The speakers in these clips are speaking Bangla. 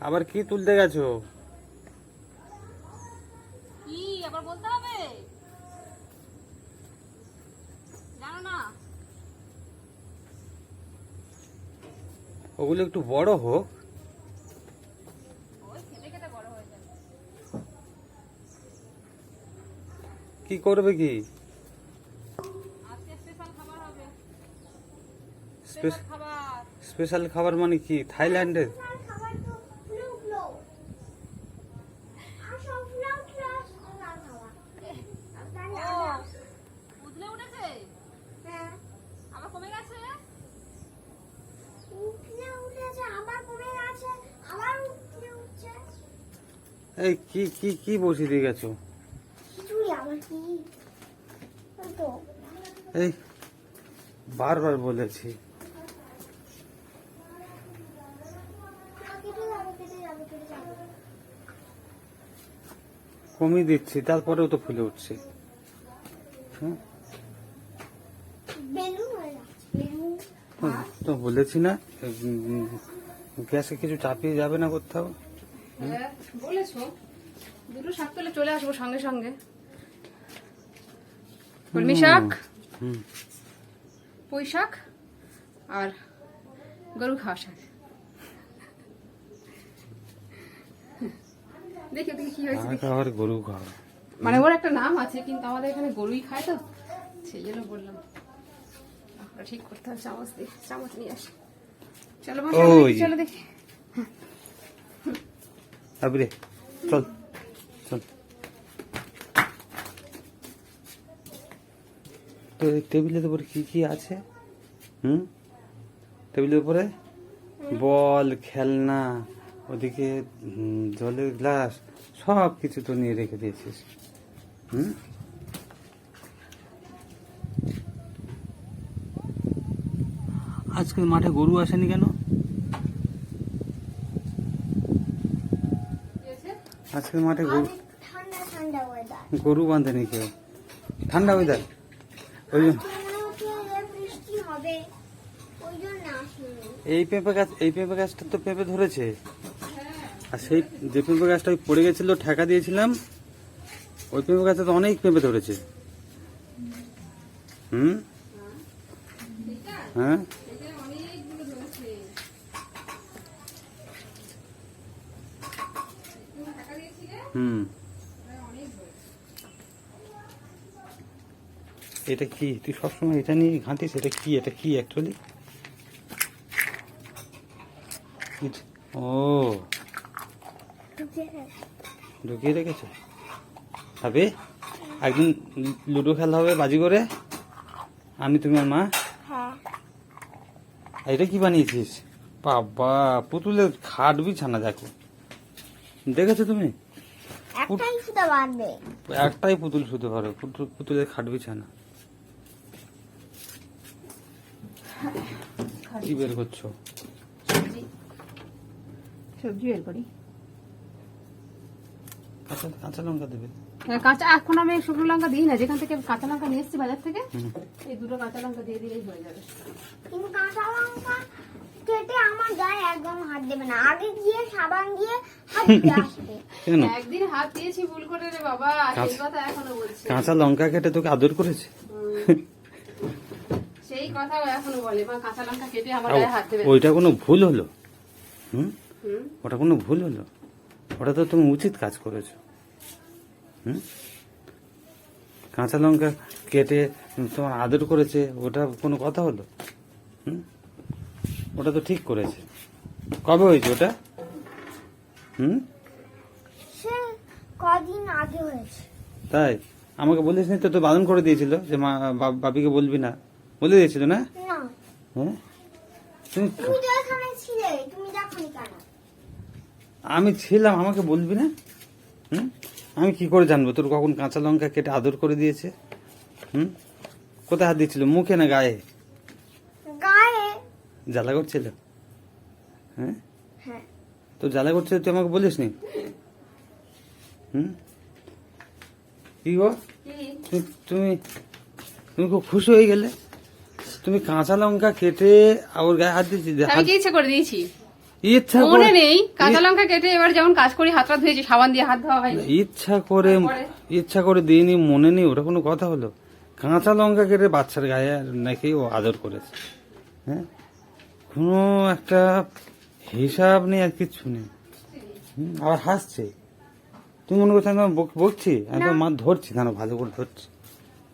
আবার কি তুলতে গেছো? কি আবার বলতে হবে? জানো না। ওগুলো একটু বড় হোক। কি করবে কি? স্পেশাল খাবার মানে কি? থাইল্যান্ডের ও উতলে উঠেছে আবার কমে গেছে এই কি কি কি বসিয়ে দিয়ে গেছো? এই বারবার বলেছি। কমিয়ে দিচ্ছি তারপরেও তো ফুলে উঠছে। তো বলেছি না গ্যাসে কিছু চাপিয়ে যাবে না কোথাও। বলেছ। দুটো শাক পেলে চলে আসব সঙ্গে সঙ্গে। কলমি শাক পুঁই শাক আর গরু খাওয়া শাক। দেখি দেখি কি হয়েছে। আমাকে গরু খাওয়া। মানে ওর একটা নাম আছে কিন্তু আমাদের এখানে গরুই খায় তো সেই জন্য বললাম। ঠিক করতে হবে চামচ দিয়ে চামচ নিয়ে আসি। চলো চলো দেখি। আবরে চল চল। তো টেবিলের উপরে কি কি আছে? হুম? টেবিলের উপরে? বল খেলনা ওদিকে জলের গ্লাস সব কিছু তো নিয়ে রেখে দিয়েছিস। হুম? আজকে মাঠে গরু আসেনি কেন কি হয়েছে? আজকে মাঠে গরু ঠান্ডা ঠান্ডা ওয়েদার গরু বাঁধেনি কেউ? ঠান্ডা ওয়েদার ওই বৃষ্টি হবে। ওই জন্য এই পেঁপে গাছ এই পেঁপে গাছটা তো পেঁপে ধরেছে। আর সেই যে পেঁপে গাছটা ওই পড়ে গেছিল ঠেকা দিয়েছিলাম ওই পেঁপে গাছে তো অনেক পেঁপে ধরেছে। হুম? হ্যাঁ এটা অনেকগুলো ধরেছে। তুমি টাকা দিয়েছিলে? হুম। এটা কি? তুই সবসময় এটা নিয়ে ঘাঁটিস? এটা কি? এটা কি অ্যাকচুয়ালি ও। ঢুকিয়ে রেখেছো? হবে একদিন লুডো খেলা হবে বাজি করে? আমি তুমি আর মা? হ্যাঁ। এটা কি বানিয়েছিস? বাবা পুতুলের খাট বিছানা দেখো। দেখেছ তুমি? একটাই সুতা বাঁধবে। একটাই পুতুল শুতে পারো পুতুল পুতুলের খাট বিছানা। কি বের করছ? সবজি। সবজি বের করি। কাঁচা কাঁচা লঙ্কা দেবে। হ্যাঁ, কাঁচা এখন আমি শুকনো লঙ্কা দিই না যেখান থেকে কাঁচা লঙ্কা নিয়ে এসেছি বাজার থেকে এই দুটো কাঁচা লঙ্কা দিয়ে দিলেই হয়ে যাবে। কিন্তু কাঁচা লঙ্কা কেটে আমার গায়ে একদম হাত দেবে না। আগে গিয়ে সাবান দিয়ে হাত ধুয়ে আসবে। কেন? একদিন হাত দিয়েছি ভুল করে রে বাবা। সেই কথা এখনও বলছে। কাঁচা লঙ্কা কেটে তোকে আদর করেছে? সেই কথা এখনও বলে। মা কাঁচা লঙ্কা কেটে আমার গায়ে হাত দেবে ওইটা কোনো ভুল হলো? হুম। ওটা কোনো ভুল হলো? ওটা তো তুমি উচিত কাজ করেছ। হুম? কাঁচা লঙ্কা কেটে তোমার আদর করেছে ওটা কোনো কথা হলো? ওটা তো ঠিক করেছে। কবে হয়েছে ওটা? হুম? কদিন আগে হয়েছে। তাই? আমাকে বলিস নি তো তো বারণ করে দিয়েছিল যে মা বা- বাপিকে বলবি না। বলে দিয়েছিল না? হ্যাঁ? তুমি আমি ছিলাম আমাকে বলবি না? হুম? আমি কি করে জানব? তোর কখন কাঁচা লঙ্কা কেটে আদর করে দিয়েছে? হুম? কোথায় হাত দিচ্ছিল মুখে না গায়ে? জ্বালা করছিল? হ্যাঁ? হ্যাঁ। তো জ্বালা করছিল তুই আমাকে বলিস নি? হুম? কি গো? তুমি তুমি খুব খুশি হয়ে গেলে? তুমি কাঁচা লঙ্কা কেটে ওর গায়ে হাত দিয়েছি আমি কি করে দিয়েছি? ইচ্ছা মনে করে নেই কাঁচা লঙ্কা কেটে এবার যেমন কাজ করি হাত হাতটা ধুয়েছি সাবান দিয়ে হাত ধোয়া হয়নি। ইচ্ছা করে ইচ্ছা করে দিইনি মনে নেই ওটা কোনো কথা হলো। কাঁচা লঙ্কা কেটে বাচ্চার গায়ে নাকি ও আদর করেছে। হ্যাঁ? কোনো একটা হিসাব নেই আর কিচ্ছু নেই। আবার হাসছে। তুমি মনে করছ আমি বকছি? আমি তো মা ধরছি। কেন ভালো করে ধরছি।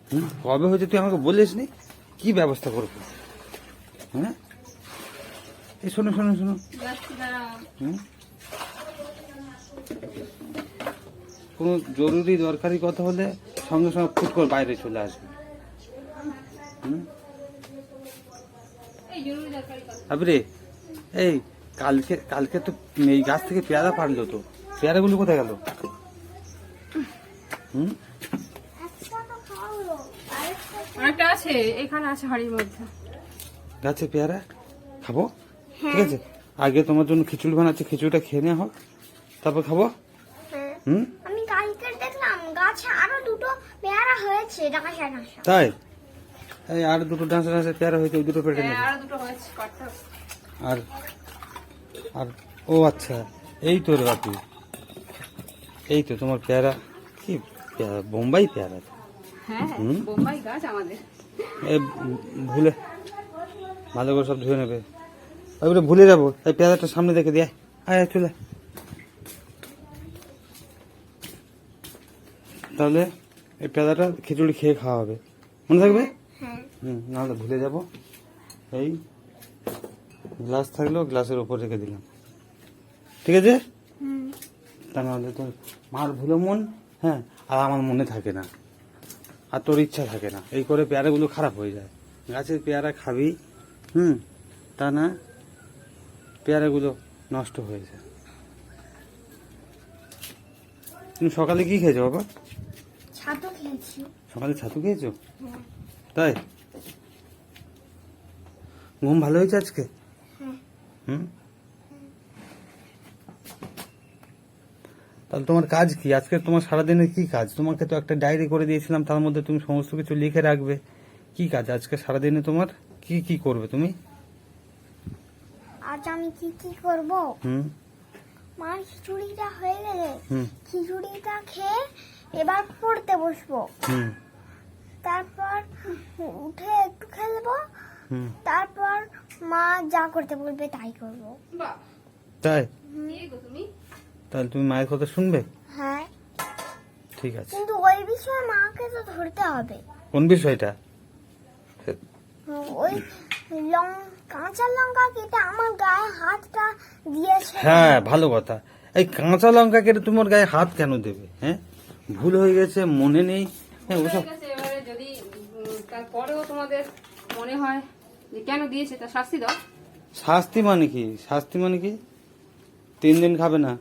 হুম, কবে হয়েছে তুই আমাকে বলিস নি? কি ব্যবস্থা করব? হ্যাঁ? এই শোনো শোনো শোনো? কোনো জরুরি দরকারি কথা হলে সঙ্গে সঙ্গে ফুট করে বাইরে চলে আসবে। তারপরে এই কালকে কালকে তো এই গাছ থেকে পেয়ারা পারল তো পেয়ারাগুলো কোথায় গেল? হুম? আরেকটা আছে এখানে আছে হাড়ির মধ্যে। গাছে পেয়ারা? খাব? ঠিক আছে আগে তোমার জন্য খিচুড়ি বানাচ্ছি খিচুড়িটা খেয়ে নেওয়া হোক। তারপর খাব? হ্যাঁ। হুম? আমি কালকে দেখলাম গাছে আরও দুটো পেয়ারা হয়েছে তাই? এই আর দুটো ডান্স ডাঁসা পেয়ারা হয়েছে ওই দুটো পেটে হ্যাঁ, দুটো হয়েছে আর আর ও আচ্ছা এই তো রে বাপি। এই তো তোমার পেয়ারা কি পেয়ারা বোম্বাই পেয়ারা হ্যাঁ? বোম্বাই গাছ আমাদের। এই ভুলে ভালো করে সব ধুয়ে নেবে। ওইগুলো ভুলে যাব। এই পেয়ারাটা সামনে দেখে দিয়ে আয়। চলে তাহলে এই পেয়ারাটা খিচুড়ি খেয়ে খাওয়া হবে। মনে থাকবে? হুম নাহলে ভুলে যাব। এই গ্লাস থাকলেও গ্লাসের উপর রেখে দিলাম। ঠিক আছে? তা নাহলে তোর মার ভুলে মন হ্যাঁ আর আমার মনে থাকে না। আর তোর ইচ্ছা থাকে না। এই করে পেয়ারাগুলো খারাপ হয়ে যায়। গাছের পেয়ারা খাবি হুম তা না পেয়ারাগুলো নষ্ট হয়ে যায়। তুমি সকালে কি খেয়েছো বাবা? ছাতু খেয়েছি। সকালে ছাতু খেয়েছো? তাই? ঘুম ভালো হয়েছে আজকে? হ্যাঁ। হুম? তাহলে তোমার কাজ কি? আজকে তোমার সারাদিনের কি কাজ? তোমাকে তো একটা ডায়েরি করে দিয়েছিলাম তার মধ্যে তুমি সমস্ত কিছু লিখে রাখবে। কি কাজ? আজকে সারাদিনে তোমার কি কি করবে তুমি? আজ আমি কি কি করব? হুম? মার খিচুড়িটা হয়ে গেলে হুম। খিচুড়িটা খেয়ে এবার পড়তে বসবো। হুম। তারপর উঠে একটু খেলব। তারপর মা যা করতে বলবে তাই করব। তাই? তাহলে তুমি মায়ের কথা শুনবে? হ্যাঁ। ঠিক আছে। কিন্তু ওই বিষয়ে মাকে তো ধরতে হবে। কোন বিষয়টা? ওই লং কাঁচা লঙ্কা কেটে আমার গায়ে হাতটা দিয়েছে। হ্যাঁ ভালো কথা। এই কাঁচা লঙ্কা কেটে তোমার গায়ে হাত কেন দেবে হ্যাঁ? ভুল হয়ে গেছে মনে নেই। হ্যাঁ ওসব ঠিক আছে, এবারে যদি উম, তারপরেও তোমাদের মনে হয় যে কেন দিয়েছে? তা শাস্তি দাও। শাস্তি মানে কি? শাস্তি মানে কি? তিন দিন খাবে না।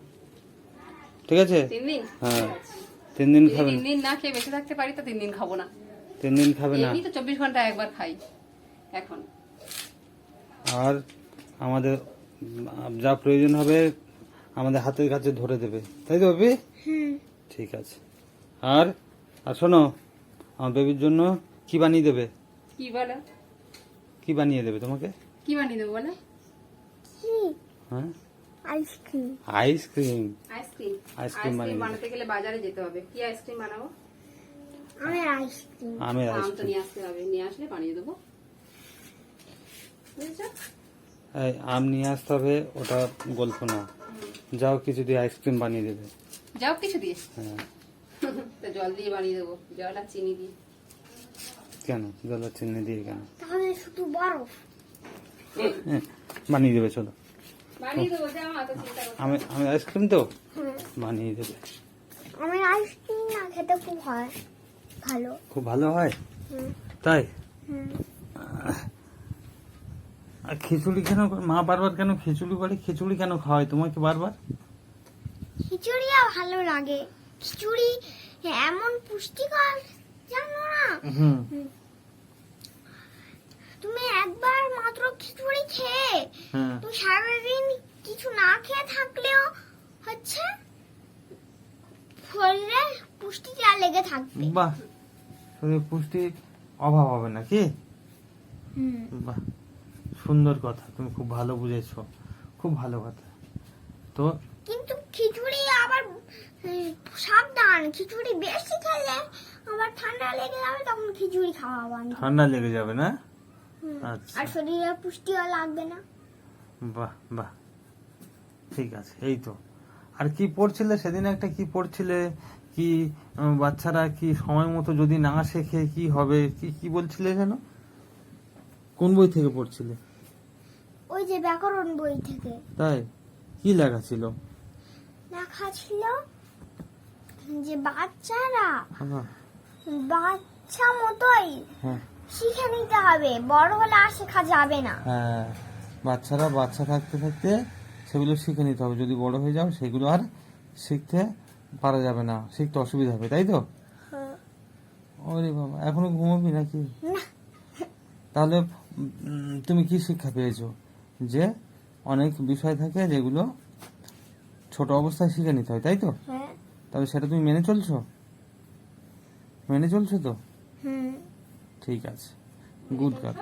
ঠিক আছে? তিন দিন? হ্যাঁ। তিন দিন খাবে তিন না। দিন না খেয়ে বেঁচে থাকতে পারি তো তিন দিন খাব না। তিন দিন খাবে না। এমনি তো চব্বিশ ঘণ্টা একবার খাই। এখন। আর আমাদের যা প্রয়োজন হবে আমাদের হাতের কাছে ধরে দেবে। তাই তো বেবি? ঠিক আছে। আর আর শোনো আমার বেবির জন্য কি বানিয়ে দেবে? কি বলো? কি বানিয়ে দেবে তোমাকে? কি বানিয়ে দেবো বলো? হ্যাঁ? Ice cream. Ice cream. Ice cream. Ice cream ice cream বানিয়ে দেবো। বানাতে গেলে বাজারে যেতে হবে। কি আইসক্রিম বানাবো? আমের আইসক্রিম। আমের আম তো নিয়ে আসতে হবে। নিয়ে আসলে বানিয়ে দেবো। আম নিয়ে আসতে হবে ওটা গল্প না। যাও কিছু দিয়ে আইসক্রিম বানিয়ে দেবে। যাও কিছু দিয়ে। হ্যাঁ। জল দিয়ে বানিয়ে দেবো। জল আর চিনি দিয়ে। কেন? জল আর চিনি দিয়ে কেন? তাহলে শুধু বরফ। হ্যাঁ, বানিয়ে দেবে চলো। আমি আমি আইসক্রিম তো? বানিয়ে দেবে। আমের আইসক্রিম না খেতে খুব হয় ভালো। খুব ভালো হয়? তাই? আর খিচুড়ি কেন মা বারবার কেন খিচুড়ি করে? খিচুড়ি কেন খাওয়ায়? তোমাকে বারবার? খিচুড়িও ভালো লাগে। খিচুড়ি এমন পুষ্টিকর জানো না? হুম। তুমি একবার মাত্র খিচুড়ি খেয়ে হ্যাঁ। তুমি সারাদিন কিছু না খেয়ে থাকলেও হচ্ছে শরীরে পুষ্টিটা লেগে থাকবে। বাহ শরীরে পুষ্টির অভাব হবে না কি? হুম। বাহ সুন্দর কথা তুমি খুব ভালো বুঝেছ খুব ভালো কথা। তো কিন্তু খিচুড়ি আবার সাবধান খিচুড়ি বেশি খেলে আবার ঠান্ডা লেগে যাবে তখন খিচুড়ি খাওয়া বন্ধ। ঠান্ডা লেগে যাবে না। আর শরীরে পুষ্টিও লাগবে না। বাহ বাহ। ঠিক আছে এই তো। আর কি পড়ছিলে? সেদিন একটা কি পড়ছিলে? কি বাচ্চারা কি সময় মতো যদি না শেখে কি হবে? কি কি বলছিলে যেন? কোন বই থেকে পড়ছিলে? ওই যে ব্যাকরণ বই থেকে। তাই? কি লেখা ছিল? লেখা ছিল যে বাচ্চারা হ্যাঁ, বাচ্চা মতোই হ্যাঁ। শিখে নিতে হবে। বড় হলে আর শেখা যাবে না। হ্যাঁ বাচ্চারা বাচ্চা থাকতে থাকতে সেগুলো শিখে নিতে হবে। যদি বড় হয়ে যাও সেগুলো আর শিখতে পারা যাবে না। শিখতে অসুবিধা হবে তাই তো? ওরে বাবা এখনও ঘুমোবি নাকি? তাহলে তুমি কি শিক্ষা পেয়েছ? যে অনেক বিষয় থাকে যেগুলো ছোট অবস্থায় শিখে নিতে হয় তাই তো? হ্যাঁ। তাহলে সেটা তুমি মেনে চলছো? মেনে চলছো তো? ঠিক আছে। গুড কাজ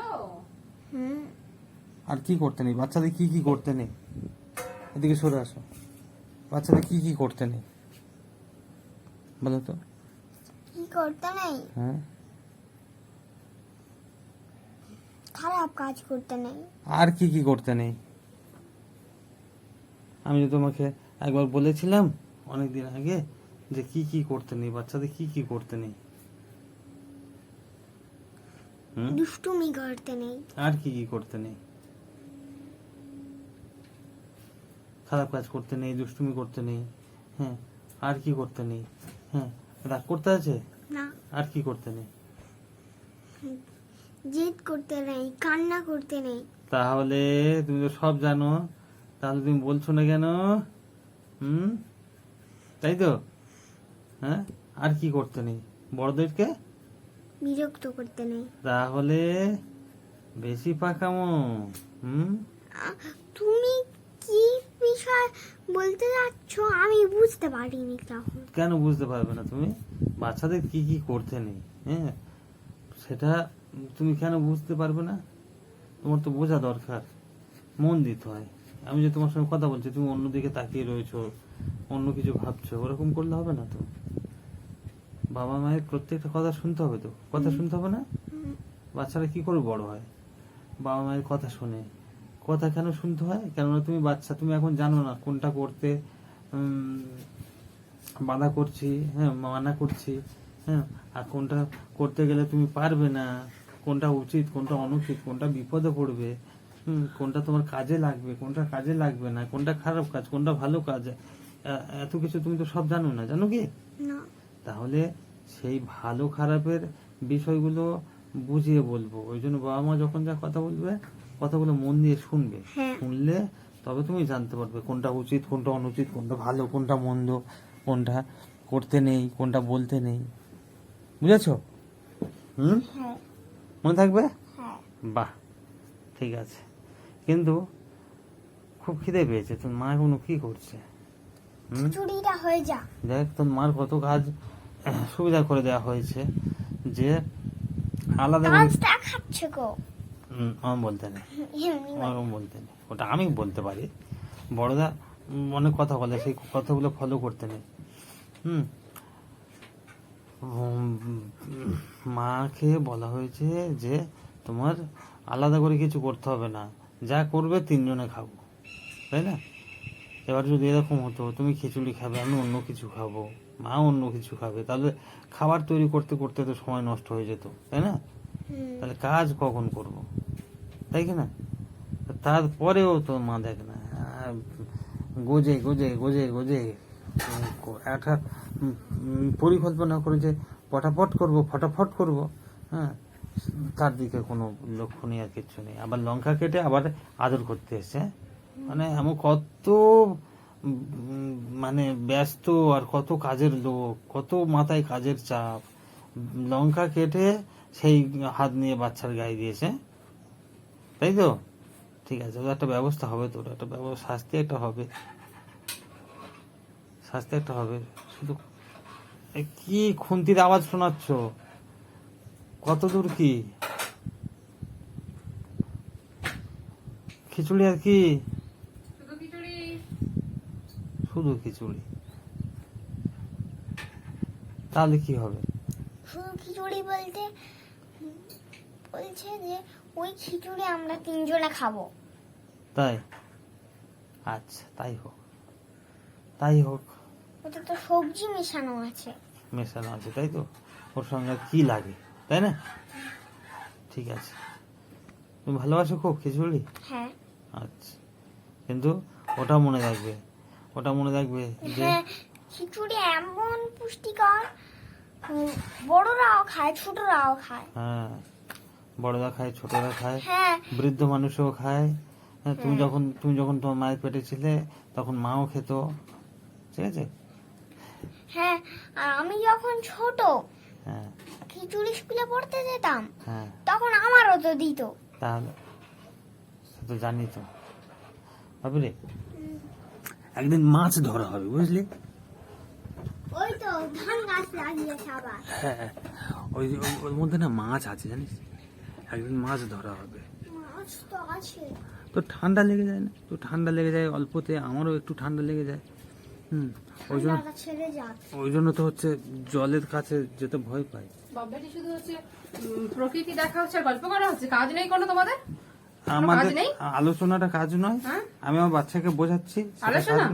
হুম। আর কি করতে নেই? বাচ্চাদের কি কি করতে নেই? এদিকে সরে আসো। বাচ্চাদের কি কি করতে নেই? বলো তো। কি করতে নেই? হ্যাঁ। খারাপ কাজ করতে নেই। আর কি কি করতে নেই? আমি তো তোমাকে একবার বলেছিলাম অনেকদিন আগে যে কি কি করতে নেই? বাচ্চাদের কি কি করতে নেই? দুষ্টুমি করতে নেই। আর কি কি করতে নেই? খারাপ কাজ করতে নেই দুষ্টুমি করতে নেই হ্যাঁ আর কি করতে নেই হ্যাঁ রাগ করতে আছে? না। আর কি করতে নেই? জেদ করতে নেই কান্না করতে নেই। তাহলে তুমি তো সব জানো তাহলে তুমি বলছো না কেন? হুম? তাই তো? হ্যাঁ আর কি করতে নেই? বড়দেরকে? বিরক্ত করতে নেই। তাহলে বেশি পাকামো হুম? তুমি কি বিষয় বলতে যাচ্ছ? আমি বুঝতে পারিনি তখন। কেন বুঝতে পারবে না তুমি? বাচ্চাদের কি কি করতে নেই হ্যাঁ? সেটা তুমি কেন বুঝতে পারবে না? তোমার তো বোঝা দরকার মন দিতে হয়। আমি যে তোমার সঙ্গে কথা বলছি তুমি অন্যদিকে তাকিয়ে রয়েছো অন্য কিছু ভাবছ ওরকম করলে হবে না তো? বাবা মায়ের প্রত্যেকটা কথা শুনতে হবে তো। কথা শুনতে হবে না? বাচ্চারা কি করে বড় হয়? বাবা মায়ের কথা শুনে। কথা কেন শুনতে হয়? কেননা তুমি বাচ্চা তুমি এখন জানো না কোনটা করতে বাধা করছি হ্যাঁ মানা করছি হ্যাঁ আর কোনটা করতে গেলে তুমি পারবে না কোনটা উচিত কোনটা অনুচিত কোনটা বিপদে পড়বে কোনটা তোমার কাজে লাগবে কোনটা কাজে লাগবে না কোনটা খারাপ কাজ কোনটা ভালো কাজ এত কিছু তুমি তো সব জানো না। জানো কি? না। তাহলে সেই ভালো খারাপের বিষয়গুলো বুঝিয়ে বলব। ওই জন্য বাবা মা যখন যা কথা বলবে কথাগুলো মন দিয়ে শুনবে। হ্যাঁ। শুনলে তবে তুমি জানতে পারবে কোনটা উচিত কোনটা অনুচিত কোনটা ভালো কোনটা মন্দ কোনটা করতে নেই কোনটা বলতে নেই। বুঝেছ? হুম? হ্যাঁ। মনে থাকবে? হ্যাঁ। বাহ ঠিক আছে। কিন্তু খুব খিদে পেয়েছে। তোর মা এখনও কি করছে? চুরিটা হয়ে যা দেখ তোর মার কত কাজ সুবিধা করে দেওয়া হয়েছে যে আলাদা করে কাজটা খাচ্ছে গো। হুম, আমার বলতে নেই। বলে। আমার বলতে নেই। ওটা আমি বলতে পারি। বড়দা অনেক কথা বলে সেই কথাগুলো ফলো করতে নেই। হুম। মাকে বলা হয়েছে যে তোমার আলাদা করে কিছু করতে হবে না। যা করবে তিনজনে খাব। তাই না? এবার যদি এরকম হতো তুমি খিচুড়ি খাবে আমি অন্য কিছু খাব মা অন্য কিছু খাবে তাহলে খাবার তৈরি করতে করতে তো সময় নষ্ট হয়ে যেত তাই না? তাহলে কাজ কখন করব? তাই কি না? তারপরেও তো মা দেখ না গোজে গোজে গোজে গোজে একটা পরিকল্পনা করে যে পটাপট করব ফটাফট করব হ্যাঁ? তার দিকে কোনো লক্ষ্য নেই আর কিচ্ছু নেই। আবার লঙ্কা কেটে আবার আদর করতে এসছে হ্যাঁ? মানে এমন কত মানে ব্যস্ত আর কত কাজের লোক, কত মাথায় কাজের চাপ। লঙ্কা কেটে সেই হাত নিয়ে বাচ্চার গায়ে দিয়েছে। তাই তো? ঠিক আছে ওর একটা ব্যবস্থা হবে তোর, একটা শাস্তি একটা হবে। শাস্তি একটা হবে। শুধু কি খুন্তির আওয়াজ শোনাচ্ছ? কত দূর কি? শুধু শুধু খিচুড়ি। তাহলে কি হবে? শুধু খিচুড়ি বলতে বলছে যে ওই খিচুড়ি আমরা তিনজনে খাব। তাই? আচ্ছা তাই হোক। তাই হোক। ওটা তো সবজি মেশানো আছে। মেশানো আছে তাই তো? ওর সঙ্গে কি লাগে তাই না? ঠিক আছে। তুমি ভালোবাসো খুব খিচুড়ি? হ্যাঁ। আচ্ছা। কিন্তু ওটা মনে রাখবে। ওটা মনে রাখবে যে হ্যাঁ খিচুড়ি এমন পুষ্টিকর বড়রাও খায় ছোটরাও খায়। হ্যাঁ বড়রা খায় ছোটরা খায় হ্যাঁ। বৃদ্ধ মানুষও খায়। হ্যাঁ, তুমি। যখন তুমি যখন তোমার মায়ের পেটে ছিলে তখন মাও খেত ঠিক আছে? হ্যাঁ আর আমি যখন ছোট হ্যাঁ। খিচুড়ি স্কুলে পড়তে যেতাম হ্যাঁ। তখন আমারও তো দিত। তাহলে তো জানি তো ভাবি একদিন মাছ ধরা হবে বুঝলি? ওই তো ধান গাছ লাগিয়েছে আবার। হ্যাঁ ওই ওই- ওর মধ্যে না মাছ আছে জানিস? একদিন মাছ ধরা হবে। মাছ তো আছে। তো ঠান্ডা লেগে যায় না? তো ঠান্ডা লেগে যায় অল্পতে আমারও একটু ঠান্ডা লেগে যায়। হুম ওই জন্য ওই জন্য তো হচ্ছে জলের কাছে যেতে ভয় পাই বাবাটি শুধু হচ্ছে প্রকৃতি দেখা হচ্ছে গল্প করা হচ্ছে কাজ নেই কোনো তোমাদের? আমাদের আলোচনাটা কাজ নয়। হ্যাঁ? আমি আমার বাচ্চাকে বোঝাচ্ছি আলোচনা?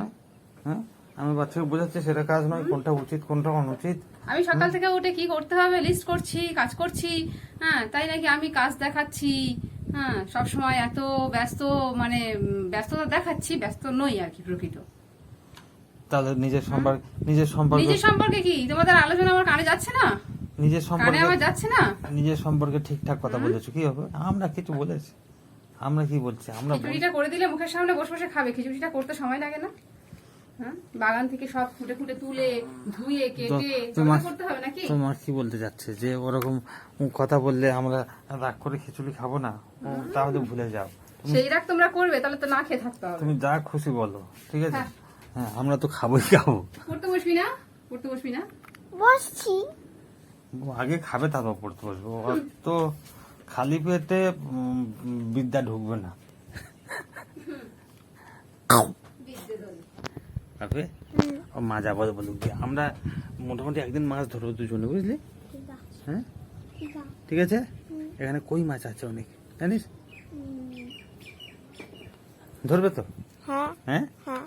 হ্যাঁ? আমি বাচ্চাকে বোঝাচ্ছি সেটা কাজ নয়। কোনটা উচিত কোনটা অনুচিত? আমি সকাল থেকে উঠে কি করতে হবে? লিস্ট করছি কাজ করছি। হ্যাঁ তাই নাকি আমি কাজ দেখাচ্ছি? হ্যাঁ এত ব্যস্ত মানে ব্যস্ততা দেখাচ্ছি ব্যস্ত নই আর কি প্রকৃত। তাহলে নিজের সম্পর্ক নিজের সম্পর্ক নিজের সম্পর্কে কি? তোমাদের আলোচনা আমার কানে যাচ্ছে না? নিজের কানে সম্পর্কে আমার যাচ্ছে না? নিজের সম্পর্কে ঠিকঠাক কথা বলেছ কি হবে? আমরা কিছু বলেছি। আমরা কি বলছি? আমরা খিচুড়িটা করে দিলে মুখের সামনে বসে বসে খাবে। খিচুড়িটা করতে সময় লাগে না। হ্যাঁ? বাগান থেকে সব ফুটে ফুটে তুলে ধুয়ে কেটে তোমার করতে হবে নাকি? তোমার কি বলতে যাচ্ছে যে ওরকম কথা বললে আমরা রাগ করে খিচুড়ি খাব না। তাহলে ভুলে যাও। সেই রাগ তোমরা করবে তাহলে তো না খেয়ে থাকতে হবে। তুমি যা খুশি বলো ঠিক আছে? হ্যাঁ। হ্যাঁ আমরা তো খাবোই খাব। পড়তে বসবি না? পড়তে বসবি না? বসছি। আগে খাবে তারপর পড়তে বসবো। তো খালি পেটে উম, বিদ্যা ঢুকবে না। ও মা যাব বলুক আমরা মোটামুটি একদিন মাছ ধরবো দুজনে বুঝলি? হ্যাঁ? ঠিক আছে? এখানে কই মাছ আছে অনেক জানিস? ধরবে তো? হ্যাঁ। হ্যাঁ? হ্যাঁ।